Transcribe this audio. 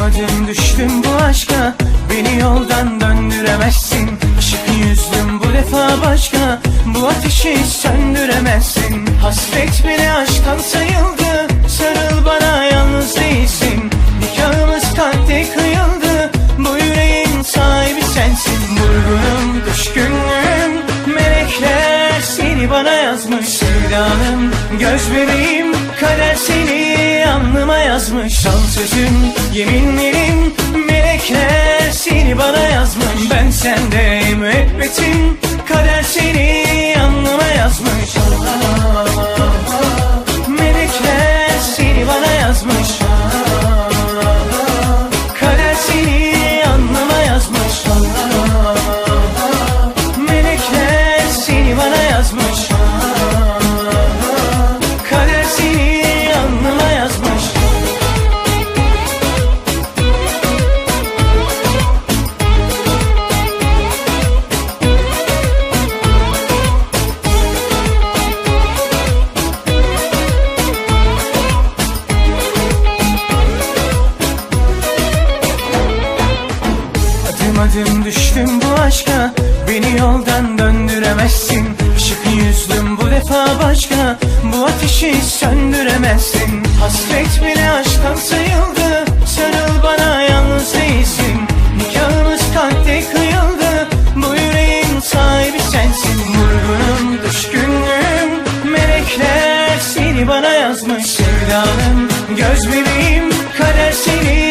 Adım adım düştüm bu aşka. Beni yoldan döndüremezsin. Işık yüzlüm bu defa başka. Bu ateşi söndüremezsin. Hasret bile aşktan sayıldı. Sarıl bana yalnız değilsin. Nikahımız kalpte kıyıldı. Bu yüreğin sahibi sensin. Vurgunum, düşkünlüğüm. Melekler seni bana yazmış. Sevdanım, göz bebeğim. Kader seni alnıma yazmış. Son sözüm, Ben sende müebbetim Kader seni Adım düştüm bu aşka. Beni yoldan döndüremezsin. Işık yüzlüm bu defa başka. Bu ateşi söndüremezsin. Hasret bile aşktan sayıldı. Sarıl bana yalnız değilsin. Nikahımız kalpte kıyıldı. Bu yüreğin sahibi sensin. Vurgunum, düşkünlüğüm Melekler seni bana yazmış. Sevdanım, göz bebeğim Kader seni